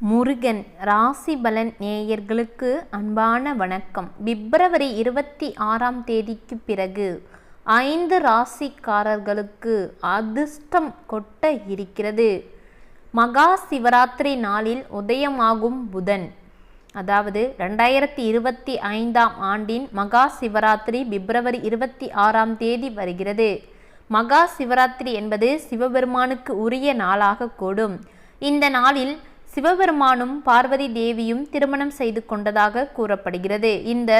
முருகன் ராசி பலன் நேயர்களுக்கு அன்பான வணக்கம். பிப்ரவரி இருபத்தி ஆறாம் தேதிக்கு பிறகு ஐந்து ராசிக்காரர்களுக்கு அதிர்ஷ்டம் கொட்ட இருக்கிறது. மகா சிவராத்திரி நாளில் உதயமாகும் புதன். அதாவது ரெண்டாயிரத்தி இருபத்தி ஐந்தாம் ஆண்டின் மகா சிவராத்திரி பிப்ரவரி இருபத்தி ஆறாம் தேதி வருகிறது. மகா சிவராத்திரி என்பது சிவபெருமானுக்கு உரிய நாளாக கூடும். இந்த நாளில் சிவபெருமானும் பார்வதி தேவியும் திருமணம் செய்து கொண்டதாக கூறப்படுகிறது. இந்த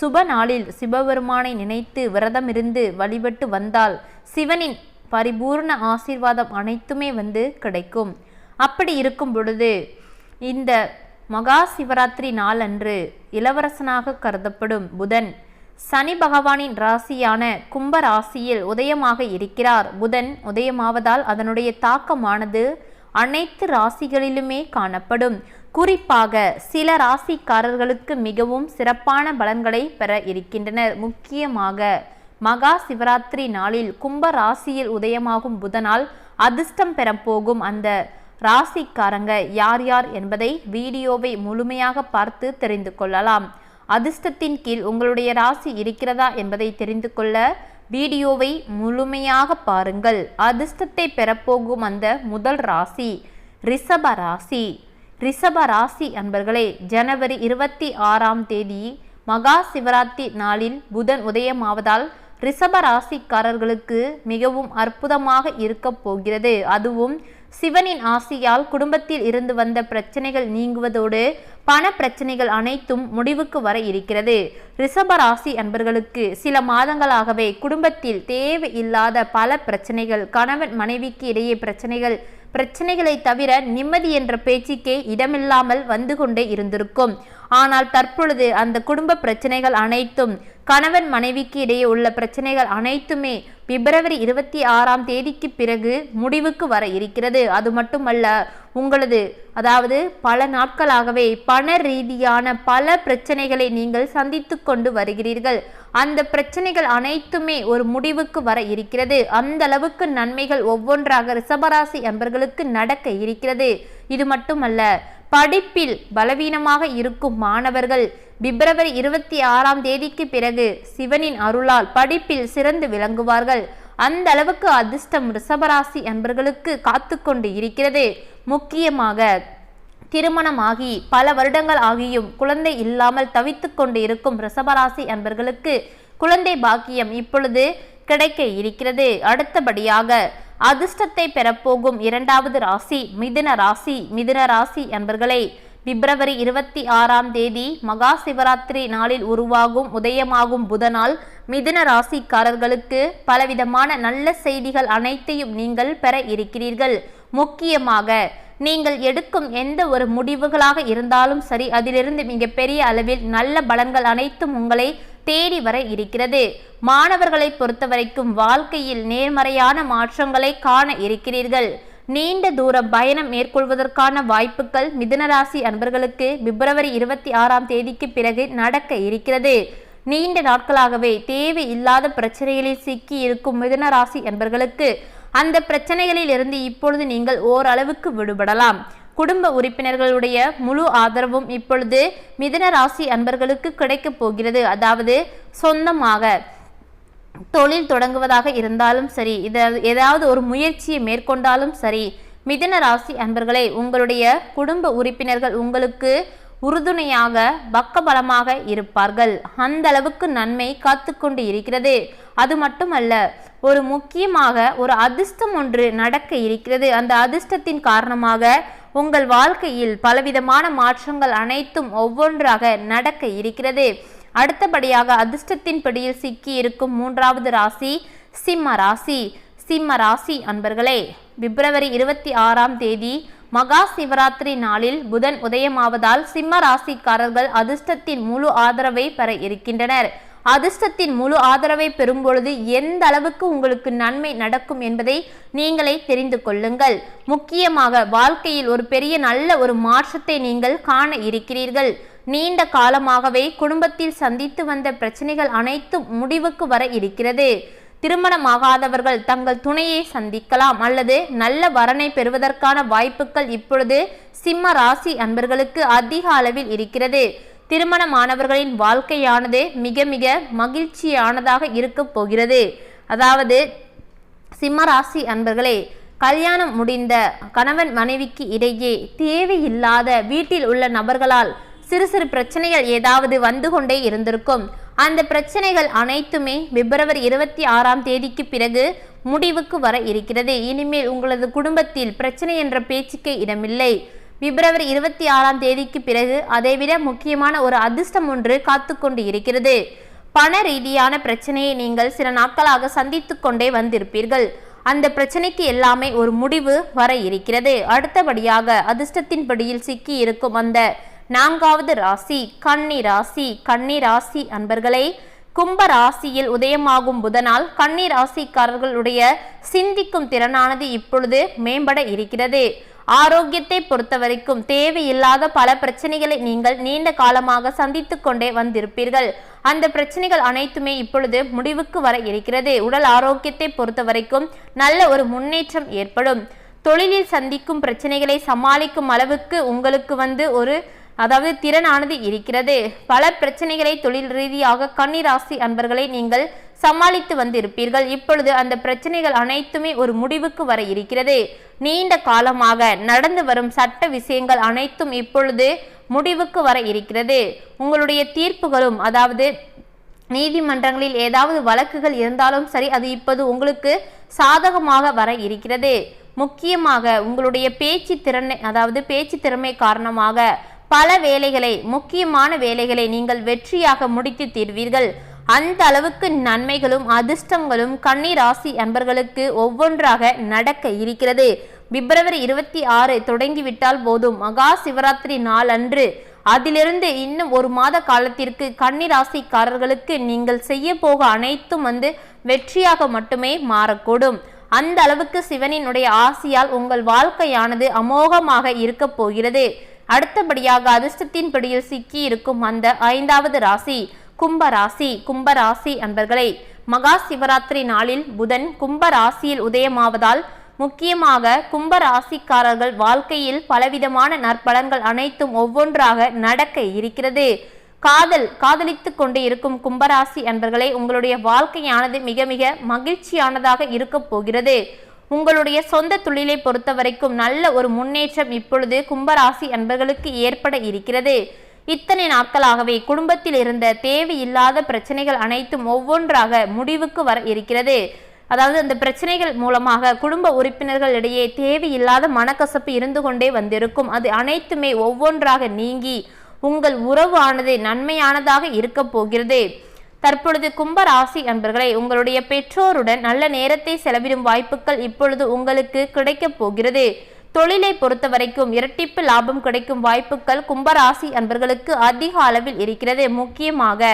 சுப நாளில் சிவபெருமானை நினைத்து விரதம் இருந்து வழிபட்டு வந்தால் சிவனின் பரிபூர்ண ஆசீர்வாதம் அனைத்துமே வந்து கிடைக்கும். அப்படி இருக்கும் பொழுது இந்த மகா சிவராத்திரி நாளன்று இளவரசனாக கருதப்படும் புதன் சனி பகவானின் ராசியான கும்ப ராசியில் உதயமாக இருக்கிறார். புதன் உதயமாவதால் அதனுடைய தாக்கமானது அனைத்து ராசிகளிலுமே காணப்படும். குறிப்பாக சில ராசிக்காரர்களுக்கு மிகவும் சிறப்பான பலன்களை பெற இருக்கின்றனர். முக்கியமாக மகா சிவராத்திரி நாளில் கும்ப ராசியில் உதயமாகும் புதனால் அதிர்ஷ்டம் பெறப்போகும் அந்த ராசிக்காரங்க யார் யார் என்பதை வீடியோவை முழுமையாக பார்த்து தெரிந்து கொள்ளலாம். அதிர்ஷ்டத்தின் கீழ் உங்களுடைய ராசி இருக்கிறதா என்பதை தெரிந்து கொள்ள வீடியோவை முழுமையாக பாருங்கள். அதிர்ஷ்டத்தை பெறப்போகும் அந்த முதல் ராசி ரிஷப ராசி. ரிஷப ராசி அன்பர்களே ஜனவரி இருபத்தி ஆறாம் தேதி மகா சிவராத்திரி நாளில் புதன் உதயமாவதால் ரிஷப ராசிக்காரர்களுக்கு மிகவும் அற்புதமாக இருக்கப் போகிறது. அதுவும் சிவனின் ஆசியால் குடும்பத்தில் இருந்து வந்த பிரச்சனைகள் நீங்குவதோடு பண பிரச்சனைகள் அனைத்தும் முடிவுக்கு வர இருக்கிறது. ரிஷப ராசி அன்பர்களுக்கு சில மாதங்களாகவே குடும்பத்தில் தேவையில்லாத பல பிரச்சனைகள் கணவன் மனைவிக்கு இடையே பிரச்சனைகள் பிரச்சனைகளை தவிர நிம்மதி என்ற பேச்சுக்கே இடமில்லாமல் வந்து கொண்டே இருந்திருக்கும். ஆனால் தற்பொழுது அந்த குடும்ப பிரச்சனைகள் அனைத்தும் கணவன் மனைவிக்கு இடையே உள்ள பிரச்சனைகள் அனைத்துமே பிப்ரவரி இருபத்தி ஆறாம் தேதிக்கு பிறகு முடிவுக்கு வர இருக்கிறது. அது மட்டுமல்ல உங்களது அதாவது பல நாட்களாகவே பண ரீதியான பல பிரச்சனைகளை நீங்கள் சந்தித்து கொண்டு வருகிறீர்கள். அந்த பிரச்சனைகள் அனைத்துமே ஒரு முடிவுக்கு வர இருக்கிறது. அந்த அளவுக்கு நன்மைகள் ஒவ்வொன்றாக ரிஷபராசி அன்பர்களுக்கு நடக்க இருக்கிறது. இது மட்டுமல்ல படிப்பில் பலவீனமாக இருக்கும் மாணவர்கள் பிப்ரவரி இருபத்தி ஆறாம் தேதிக்கு பிறகு சிவனின் அருளால் படிப்பில் சிறந்து விளங்குவார்கள். அந்த அளவுக்கு அதிர்ஷ்டம் ரிஷபராசி அன்பர்களுக்கு காத்து கொண்டு இருக்கிறது. முக்கியமாக திருமணமாகி பல வருடங்கள் ஆகியும் குழந்தை இல்லாமல் தவித்து கொண்டு இருக்கும் ரிஷபராசி அன்பர்களுக்கு குழந்தை பாக்கியம் இப்பொழுது கிடைக்க இருக்கிறது. அடுத்தபடியாக அதிர்ஷ்டத்தை பெறப்போகும் இரண்டாவது ராசி மிதுன ராசி மிதுன ராசி அன்பர்களை பிப்ரவரி இருபத்தி ஆறாம் தேதி மகா சிவராத்திரி நாளில் உருவாகும் உதயமாகும் புதனால் மிதுன ராசிக்காரர்களுக்கு பலவிதமான நல்ல செய்திகள் அனைத்தையும் நீங்கள் பெற இருக்கிறீர்கள். முக்கியமாக நீங்கள் எடுக்கும் எந்த ஒரு முடிவுகளாக இருந்தாலும் சரி அதிலிருந்து மிகப்பெரிய அளவில் நல்ல பலன்கள் அனைத்தும் உங்களை தேடி வர இருக்கிறது. மாணவர்களை பொறுத்தவரைக்கும் வாழ்க்கையில் நேர்மறையான மாற்றங்களை காண இருக்கிறீர்கள். நீண்ட தூர பயணம் மேற்கொள்வதற்கான வாய்ப்புகள் மிதுனராசி அன்பர்களுக்கு பிப்ரவரி இருபத்தி ஆறாம் தேதிக்கு பிறகு நடக்க இருக்கிறது. நீண்ட நாட்களாகவே தேவை இல்லாத பிரச்சனைகளில் சிக்கி இருக்கும் மிதுனராசி அன்பர்களுக்கு அந்த பிரச்சனைகளில் இருந்து இப்பொழுது நீங்கள் ஓரளவுக்கு விடுபடலாம். குடும்ப உறுப்பினர்களுடைய முழு ஆதரவும் இப்பொழுது மிதன ராசி அன்பர்களுக்கு கிடைக்கப் போகிறது. அதாவது சொந்தமாக தொழில் தொடங்குவதாக இருந்தாலும் சரி இதை ஏதாவது ஒரு முயற்சியை மேற்கொண்டாலும் சரி மிதன ராசி அன்பர்களே உங்களுடைய குடும்ப உறுப்பினர்கள் உங்களுக்கு உறுதுணையாக பக்கபலமாக இருப்பார்கள். அந்த அளவுக்கு நன்மை காத்து கொண்டு இருக்கிறது. அது மட்டுமல்ல ஒரு முக்கியமாக ஒரு அதிர்ஷ்டம் ஒன்று நடக்க இருக்கிறது. அந்த அதிர்ஷ்டத்தின் காரணமாக உங்கள் வாழ்க்கையில் பலவிதமான மாற்றங்கள் அனைத்தும் ஒவ்வொன்றாக நடக்க இருக்கிறது. அடுத்தபடியாக அதிர்ஷ்டத்தின் படியில் சிக்கி இருக்கும் மூன்றாவது ராசி சிம்ம ராசி. சிம்ம ராசி அன்பர்களே பிப்ரவரி இருபத்தி ஆறாம் தேதி மகா சிவராத்திரி நாளில் புதன் உதயமாவதால் சிம்ம ராசிக்காரர்கள் அதிர்ஷ்டத்தின் முழு ஆதரவை பெற இருக்கின்றனர். அதிர்ஷ்டத்தின் முழு ஆதரவை பெறும் பொழுது எந்த அளவுக்கு உங்களுக்கு நன்மை நடக்கும் என்பதை நீங்களே தெரிந்து கொள்ளுங்கள். முக்கியமாக வாழ்க்கையில் ஒரு பெரிய நல்ல ஒரு மாற்றத்தை நீங்கள் காண இருக்கிறீர்கள். நீண்ட காலமாகவே குடும்பத்தில் சந்தித்து வந்த பிரச்சனைகள் அனைத்தும் முடிவுக்கு வர இருக்கிறது. திருமணமாகாதவர்கள் தங்கள் துணையை சந்திக்கலாம் அல்லது நல்ல வரனை பெறுவதற்கான வாய்ப்புகள் இப்பொழுது சிம்ம ராசி அன்பர்களுக்கு அதிக அளவில் இருக்கிறது. திருமணமானவர்களின் வாழ்க்கையானது மிக மிக மகிழ்ச்சியானதாக இருக்க போகிறது. அதாவது சிம்ம ராசி அன்பர்களே கல்யாணம் முடிந்த கணவன் மனைவிக்கு இடையே தேவையில்லாத வீட்டில் உள்ள நபர்களால் சிறு சிறு பிரச்சனைகள் ஏதாவது வந்து கொண்டே இருந்திருக்கும். அந்த பிரச்சனைகள் அனைத்துமே பிப்ரவரி இருபத்தி ஆறாம் தேதிக்கு பிறகு முடிவுக்கு வர இருக்கிறது. இனிமேல் உங்களது குடும்பத்தில் பிரச்சனை என்ற பேச்சுக்கே இடமில்லை. பிப்ரவரி இருபத்தி ஆறாம் தேதிக்கு பிறகு அதைவிட முக்கியமான ஒரு அதிர்ஷ்டம் ஒன்று காத்து கொண்டு இருக்கிறது. பண ரீதியான பிரச்சனையை நீங்கள் சில நாட்களாக சந்தித்து கொண்டே வந்திருப்பீர்கள். அந்த பிரச்சனைக்கு எல்லாமே ஒரு முடிவு வர இருக்கிறது. அடுத்தபடியாக அதிர்ஷ்டத்தின் படியில் சிக்கி இருக்கும் அந்த நான்காவது ராசி கன்னி ராசி கன்னி ராசி அன்பர்களே கும்ப ராசியில் உதயமாகும் புதனால் கன்னி ராசிக்காரர்களுடைய சிந்திக்கும் திறனானது இப்பொழுது மேம்பட இருக்கிறது. ஆரோக்கியத்தை பொறுத்தவரைக்கும் தேவையில்லாத பல பிரச்சனைகளை நீங்கள் நீண்ட காலமாக சந்தித்து கொண்டே வந்திருப்பீர்கள். அந்த பிரச்சனைகள் அனைத்துமே இப்பொழுது முடிவுக்கு வர இருக்கிறது. உடல் ஆரோக்கியத்தை பொறுத்தவரைக்கும் நல்ல ஒரு முன்னேற்றம் ஏற்படும். தொழிலில் சந்திக்கும் பிரச்சனைகளை சமாளிக்கும் அளவுக்கு உங்களுக்கு வந்து ஒரு அதாவது திறனானது இருக்கிறது. பல பிரச்சனைகளை தொழில் ரீதியாக கன்னிராசி அன்பர்களை நீங்கள் சமாளித்து வந்திருப்பீர்கள். இப்பொழுது அந்த பிரச்சனைகள் அனைத்துமே ஒரு முடிவுக்கு வர இருக்கிறது. நீண்ட காலமாக நடந்து வரும் சட்ட விஷயங்கள் அனைத்தும் இப்பொழுது முடிவுக்கு வர இருக்கிறது. உங்களுடைய தீர்ப்புகளும் அதாவது நீதிமன்றங்களில் ஏதாவது வழக்குகள் இருந்தாலும் சரி அது இப்போது உங்களுக்கு சாதகமாக வர இருக்கிறது. முக்கியமாக உங்களுடைய பேச்சு திறனை அதாவது பேச்சு திறமை காரணமாக பல வேலைகளை முக்கியமான வேலைகளை நீங்கள் வெற்றியாக முடித்து தீர்வீர்கள். அந்த அளவுக்கு நன்மைகளும் அதிர்ஷ்டங்களும் கண்ணீராசி அன்பர்களுக்கு ஒவ்வொன்றாக நடக்க இருக்கிறது. பிப்ரவரி இருபத்தி ஆறு தொடங்கிவிட்டால் போதும். மகா சிவராத்திரி நாள் அன்று. அதிலிருந்து இன்னும் ஒரு மாத காலத்திற்கு கன்னிராசிக்காரர்களுக்கு நீங்கள் செய்ய போக அனைத்தும் வந்து வெற்றியாக மட்டுமே மாறக்கூடும். அந்த அளவுக்கு சிவனினுடைய ஆசியால் உங்கள் வாழ்க்கையானது அமோகமாக இருக்கப் போகிறது. அடுத்தபடியாக அதிர்ஷ்டத்தின் பிடியில் சிக்கி இருக்கும் அந்த ஐந்தாவது ராசி கும்பராசி கும்பராசி அன்பர்களை மகா சிவராத்திரி நாளில் புதன் கும்பராசியில் உதயமாவதால் முக்கியமாக கும்பராசிக்காரர்கள் வாழ்க்கையில் பலவிதமான நற்பலன்கள் அனைத்தும் ஒவ்வொன்றாக நடக்க இருக்கிறது. காதல் காதலித்து கொண்டு இருக்கும் கும்பராசி அன்பர்களே உங்களுடைய வாழ்க்கையானது மிக மிக மகிழ்ச்சியானதாக இருக்க போகிறது. உங்களுடைய சொந்த தொழிலை பொறுத்த வரைக்கும் நல்ல ஒரு முன்னேற்றம் இப்பொழுது கும்பராசி அன்பர்களுக்கு ஏற்பட இருக்கிறது. இத்தனை நாட்களாகவே குடும்பத்தில் இருந்த தேவையில்லாத பிரச்சனைகள் அனைத்தும் ஒவ்வொன்றாக முடிவுக்கு வர இருக்கிறது. அதாவது அந்த பிரச்சனைகள் மூலமாக குடும்ப உறுப்பினர்களிடையே தேவையில்லாத மனக்கசப்பு இருந்து கொண்டே வந்திருக்கும். அது அனைத்துமே ஒவ்வொன்றாக நீங்கி உங்கள் உறவு ஆனது நன்மையானதாக இருக்க போகிறது. தற்பொழுது கும்பராசி அன்பர்களே அன்பர்களை உங்களுடைய பெற்றோருடன் நல்ல நேரத்தை செலவிடும் வாய்ப்புகள் இப்பொழுது உங்களுக்கு கிடைக்கப் போகிறது. தொழிலை பொறுத்த வரைக்கும் இரட்டிப்பு லாபம் கிடைக்கும் வாய்ப்புகள் கும்பராசி அன்பர்களுக்கு அதிக அளவில் இருக்கிறது. முக்கியமாக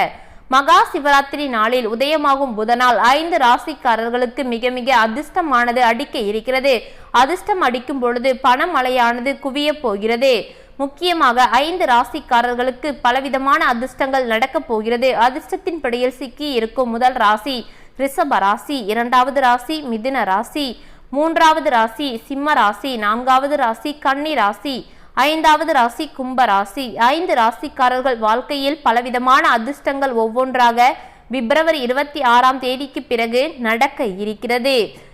மகா சிவராத்திரி நாளில் உதயமாகும் புதனால் ஐந்து ராசிக்காரர்களுக்கு மிக மிக அதிர்ஷ்டமானது அடிக்க இருக்கிறது. அதிர்ஷ்டம் அடிக்கும் பொழுது பணமழையானது குவிய போகிறது. முக்கியமாக ஐந்து ராசிக்காரர்களுக்கு பலவிதமான அதிர்ஷ்டங்கள் நடக்கப் போகிறது. அதிர்ஷ்டத்தின் படியில் சிக்கி இருக்கும் முதல் ராசி ரிஷப ராசி இரண்டாவது ராசி மிதுன ராசி மூன்றாவது ராசி சிம்ம ராசி நான்காவது ராசி கன்னி ராசி ஐந்தாவது ராசி கும்ப ராசி. ஐந்து ராசிக்காரர்கள் வாழ்க்கையில் பலவிதமான அதிர்ஷ்டங்கள் ஒவ்வொன்றாக பிப்ரவரி இருபத்தி ஆறாம் தேதிக்கு பிறகு நடக்க இருக்கிறது.